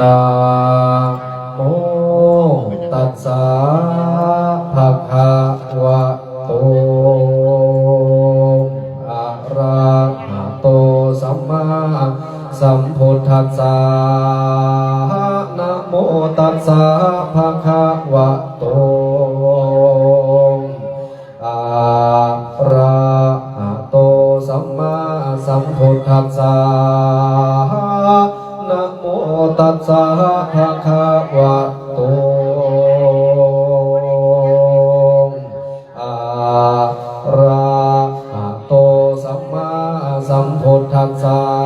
นาโมตัสสะ ตัสสะภะคะวะโตอะระหะโตสัมมาสัมพุทธัสสะ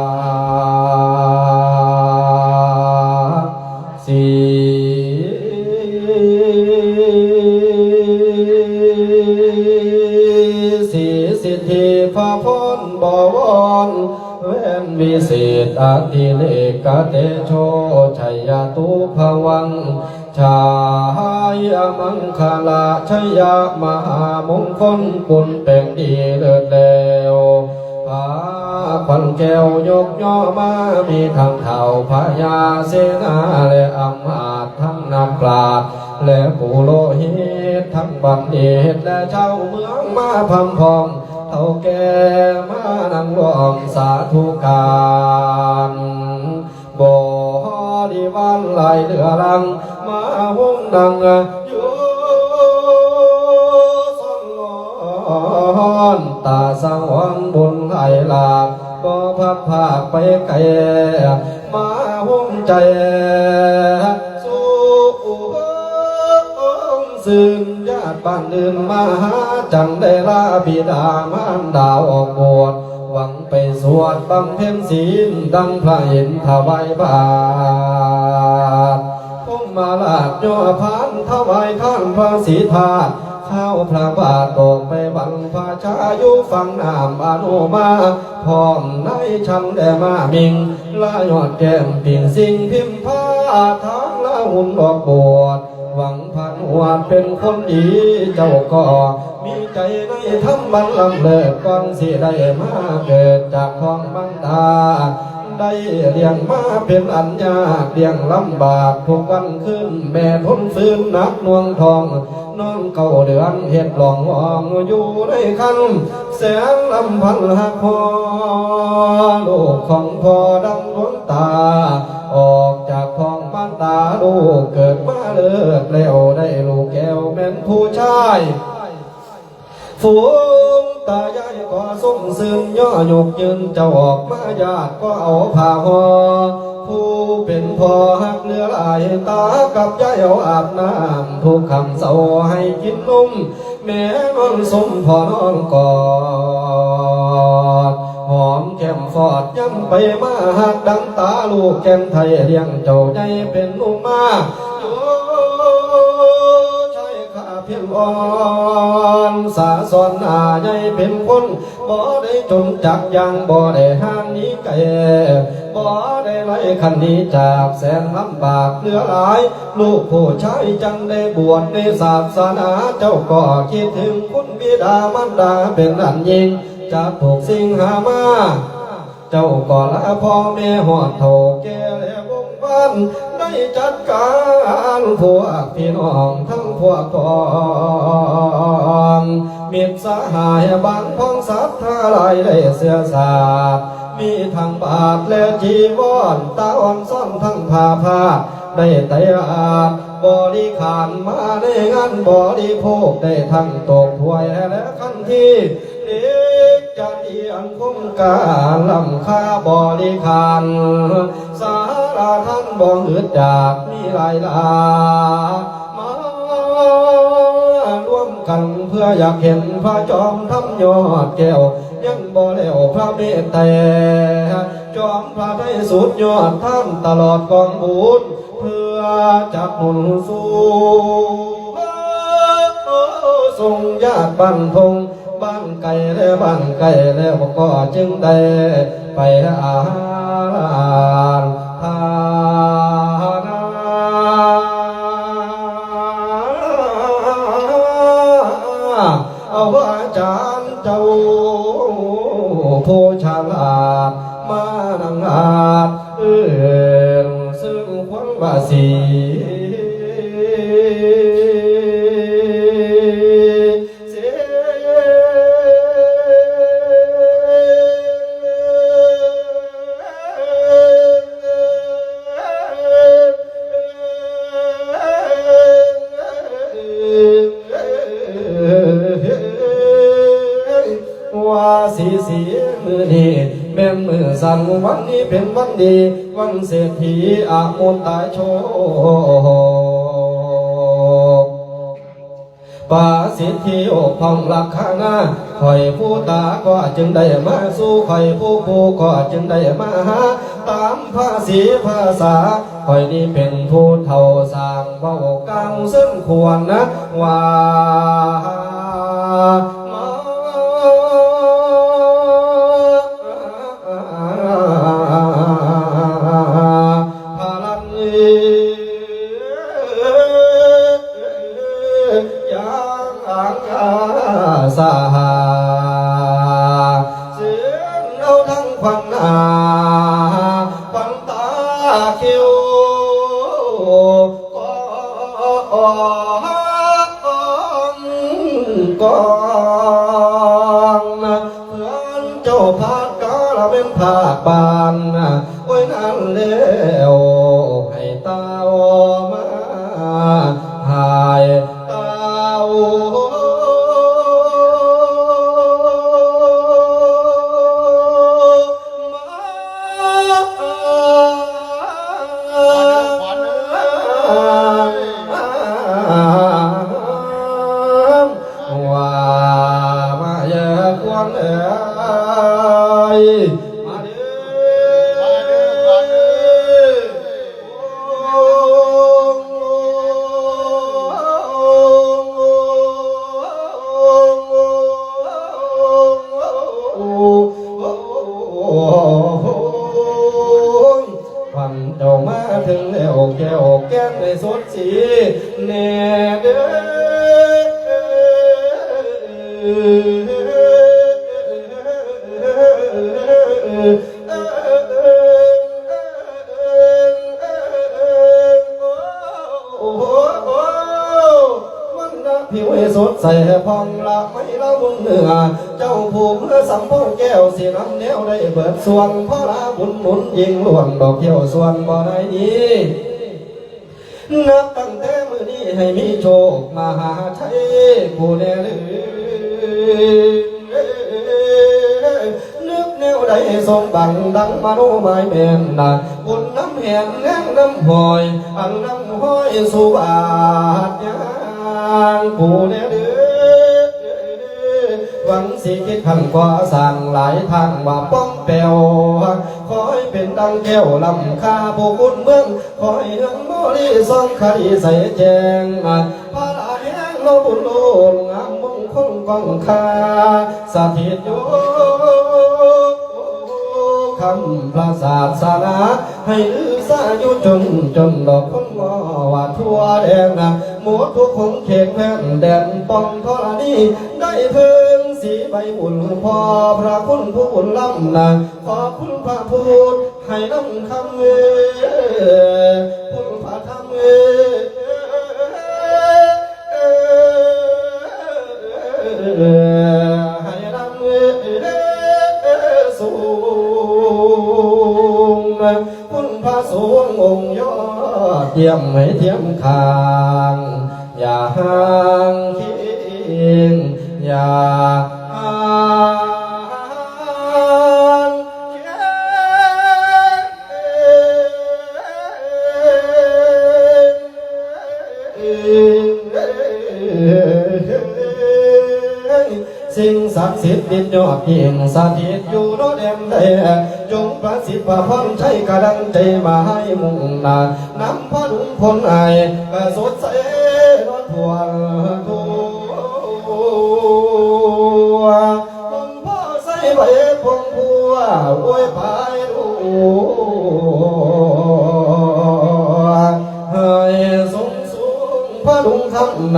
วนวิเศษอาทิเลกเตโชชัยตุภวัง ชายมังคลาชัยมหามงคลกุลเป็นดีเลิศแล้วพาขวัญแก้วยกย่อมามีทั้งเท่าพญาเสนาและอำมาตทั้งนักปราชญ์และผู้โลหิตทั้งบัณฑิตและชาวเมืองมาพังพอง เท่าแก่มานังรวมสาธุการบริวารไหลเรือลัง มาวงดังอยู่สังวรตาสังวรบุญไหลหลากก็พัดภาคไปไกลมาวงใจสู่ซึ่งญาติบ้านอื่นมาหา จังได้ลาบิดามารดาออกบวชหวังไปสวดบำเพ็ญศีลดังพระเห็นถวายบาทพุ่มมาลาดย่อพานถวายท่านพระศรีธาตุข้าวพระบาทตกไปบังพระชายุฟังนามอนุมาพร้อมในชันแด่มามิงลายอดแก้มปิ่งสิ่งพิมพ์ผ้าทางละหุ่นดอกบวช หวังพันหวดเป็นคนดีเจ้าก็มีใจในธรรมบัลลังก์เลิกก่อนสิได้มาเกิดจากท้องบังตา ได้เลี้ยงมาเป็นอันยากเลี้ยงลำบากทุกวันขึ้น แม่ทนฟื้นนักนวงทองนอนเก่าเดือนเห็ดหลองหองอยู่ในคันแสนลำพันหักพอลูกของพ่อดังดวงตา ออกจากท้องบ้านตาลูกเกิดมาเลิศแล้วได้ลูกแก้วแม่นผู้ชายฝูง ตายายก็ส่งซึมย่อหยกยืนเจ้าออกมาญาติก็เอาผ้าห่อผู้เป็นพ่อหักเนื้อลายตากับยายเอาอาบน้ำทุกคำเศร้าให้กินนมแม่นอนสมพอนอนกอดหอมแก้มฟอดย้ำไปมาหักดังตาลูกแก้มไทยเลี้ยงเจ้าใจเป็นลูกมาโอ้ใช่ข้าเพียงอ่อนสาสอนอาใหญ่เป็นคนบ่ได้จนจักยังบ่ได้ห้างนี้ไก่บ่ได้ไล่คันนี้จากแสนลำบากเหลือหลาย ลูกผู้ชายจังได้บวชในศาสนาเจ้าก็คิดถึงคุณบิดามารดาเป็นอันยิ่งจากถูกสิ่งหามาเจ้าก็ละพ่อแม่หอดเท่าแก่และวงบ้าน ได้จัดการพวกพี่น้องทั้งพวกพ้องมิตรสหายบางพ้องสัตว์ท่าลายได้เสือสามีทั้งบาทและจีวรตาอ่อนซ่อนทั้งผ้าผ้าได้แต่อาบริขารมาในงานบริโภคได้ทั้งตกถวยและขั้นทีเด็ก จะเดียงคุงกาลำค่าบริขารสาราท่านบ่หืดจากมีหลายลามารวมกันเพื่ออยากเห็นพระจอมทำยอดแก้วยังบ่แล้วพระเมตแต่จอมพระได้สุดยอดท่านตลอดกองบุญเพื่อจักหนุนสู่ทรงญาติบ้านพง บานไก่และบ้านไก่แล้วก็จึงได้ไปอาหารทานเอาอาจารย์เจ้าผู้ฉลาดมานังอาจเอื่นซึ่งควงว่าสี ว่าสีสีมือนี้แม่มือสั่นวันนี้เป็นวันดี วันเศรษฐีอาโมนตายโชป่าสิทธิโอกพองลักขานาคอยผู้ตาก็จึงได้มาสู้คอยผู้ผู้ก็จึงได้มาหาตามภาษีภาษาคอยนี้เป็นผู้เท่าสร้างเบาก่าซึ่งควรนะว่า กองเพื่อนเจ้าพาดกาละเป็นภาคบานโอ้ยนั่นแล้วให้ตา ผิวให้สดใสพองละไม่ละบุญเหนือ เจ้าผูกเมื่อสัมพงแก้วสีน้ำแนวได้เบิดส่วนพ่อละบุญหนุนยิงหลวงดอกเที่ยวส่วนบ่ได้นี้นับตั้งแต่มือนี้ให้มีโชคมหาชัยผู้แน่ลือนึกแนวใดสมบังดังมาโนไม้แม่นนาบุญน้ำแหงแงงน้ำหอ ยอันน้ำห้อยสุบาทยางผู้แน่ลือหวังสิคิดขันกว่าสั่งหลายทางว่าป้องแปวขอให้เป็น โมลีซ่องคดีใส่แจงพระลาแห้งโลบุญโลงงามมงคลกองคาสถิตอยู่คำพระศาสนาให้ลือสาอยู่จนจนดอกคนว่าว่าทั่วแดงนะหมดทุกคงเขตแผ่นแดนป้องธรณีได้เพิ่งสีใบบุญพอพระคุณผู้บุญล้ำนะขอคุณพระพูดให้น้ำคำเอคุณพระธรรมเอ ไม่เทียมคาง อย่าห้า ศักดิ์สิทธิ์ดินยอดเพียงสถิตอยู่โนแดนใดจงประสิทธิ์พระพรใช้กระดังใจมาให้มุ่งหน้านำพระลุงพลไอายสดใสนอนทวนทัวผมพ่อใส่ใบพงพัวอวยพายดูให้สงสูงพระลุงทำ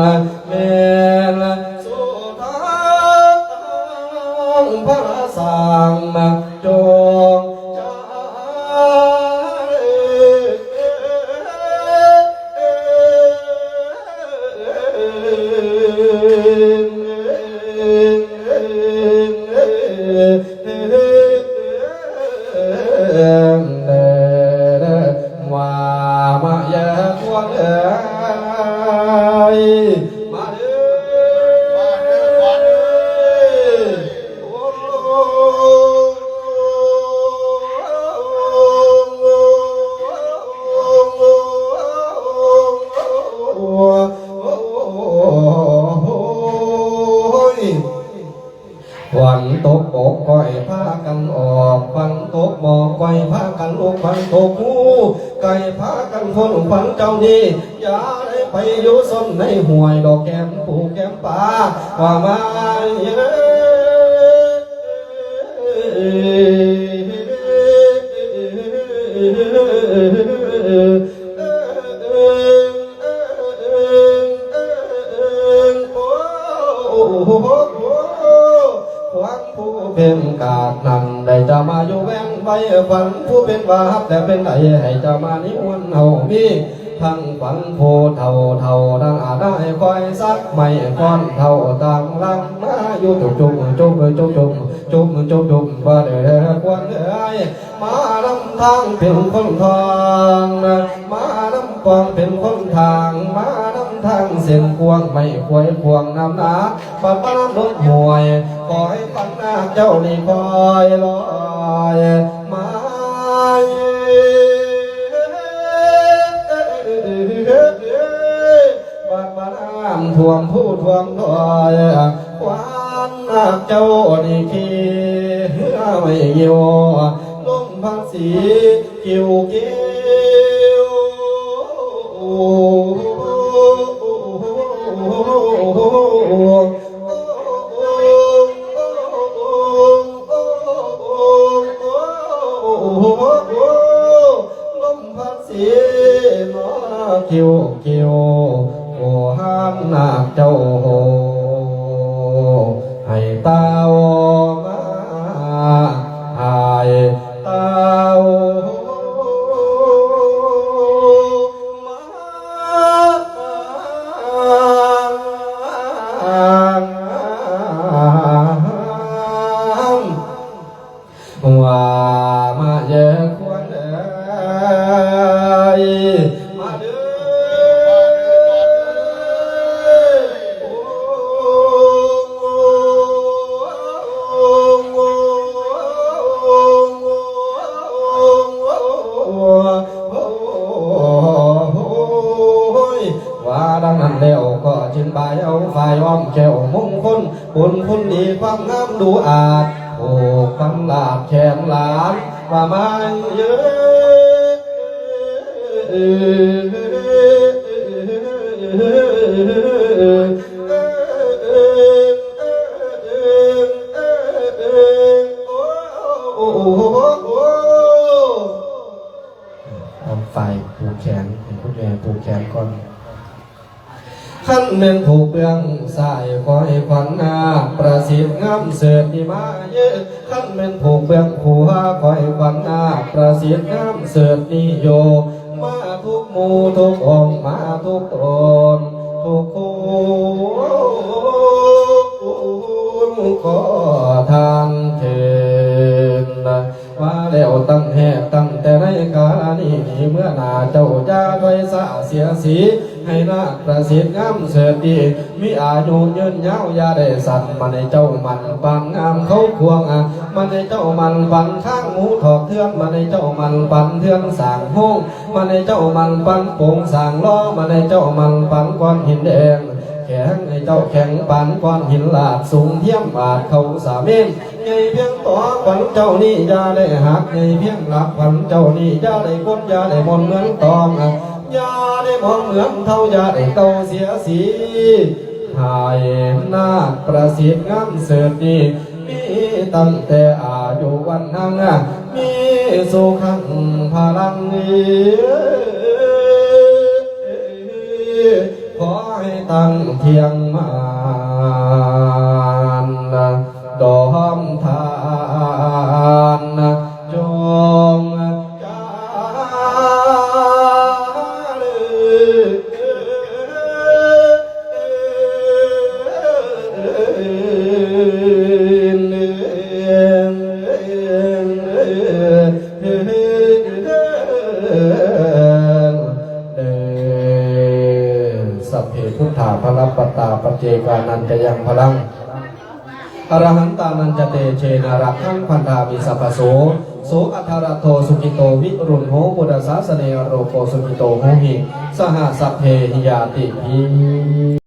ไก่พากันพ้นฝันเจ้านี้อย่าได้ไปอยู่สนในห่วยดอกแก้มปูแก้มป่าว่ามาเยหวังผู้เป็นกาดนั่นได้จะมาอยู่แวง ไว้ฝันผู้เป็นบาปแต่เป็นไหนให้จะมานิมนเฮามีทั้งฝันโพเท่าเท่าดังอาได้คอยซักไม่ก้อนเท่าต่างลังมาอยู่จุกจุกจุกจุกจุกจุกจุกจุกว่าเด้อควนเอ้ยมาลำทางเป็นคนทองมาลำกองเป็นคนทางมาลำทางเส้นควงไม่ควยควงน้ำหนาปัดปน้ำลดหวยขอให้ปังหน้าเจ้านี่คอยลอ ยมาบัดบาน้ำท่วมผู้ท่วมลอยควานหน้าเจ้านี่ขี้ไม่เยี่ยวลมพัดสีเกี่ยวเกี้ ลมพัดสีนอเกี่ยวเกี่ยวโอห้ามนาคเจ้าโหให้ตาโอ ma ye quan ai ma đê và đang nằm đều cỏ trên bài ấu phải om kẹo mông khôn buồn khôn đi quang ngam đủ ạt à. หลาบแขงหลาบมาไม่เยอะไฟผูกแขนเห็นคุณแม่ผูกแขนก่อนขั้นแมงโผ สายคอยขวัญนาประสิทธิ์งามเสือดีมาเยอะขั้นเมืองผูกเบืองผัวคอยขวัญนาประสิทธิ์งามเสือนิโย มาทุกหมู่ทุกองมาทุกตนทุกคนขอทานเถิดมาแล้วตั้งแหกตั้งแต่ในกาลนี้เมื่อนาเจ้าจ้าด้วยสาเสียสี ให้นาประสิทธิ์งามเสด็จดีมีอายุยืนยาวยาได้สัตว์มาในเจ้ามันปังงามเขาควงอะมาในเจ้ามันปันข้างหมูถอกเทือนมาในเจ้ามันปันเทือนสางห้องมาในเจ้ามันปันโป่งสางล้อมาในเจ้ามันปันก้อนหินแดงแข็งให้เจ้าแข็งปานก้อนหินลาดสูงเทียมบาดเขาสามเณรใหญ่เพียงต่อขวัญเจ้านี่ยาได้หักใหญ่เพียงหลักขวัญเจ้านี่ยาได้กดอยาได้มนเหมือนตองอะ ยาได้มองเหมือนเท่ายาได้เต้าเสียสีหายนาคประสิทธิ์งามเสด็จดีมีตั้งแต่อายุวันนังอะมีสุขังพลังเอ้ขอให้ตั้งเทียงมานดอมทาน จกานันจะยังพลังอรหันตานันจเตเชนารักขังพันดามิสัพโสโสอัทารโทสุกิโตวิรุณโหบุตสาสเนโรโกสุกิโตโหหิสหสัพเพหิยาติพี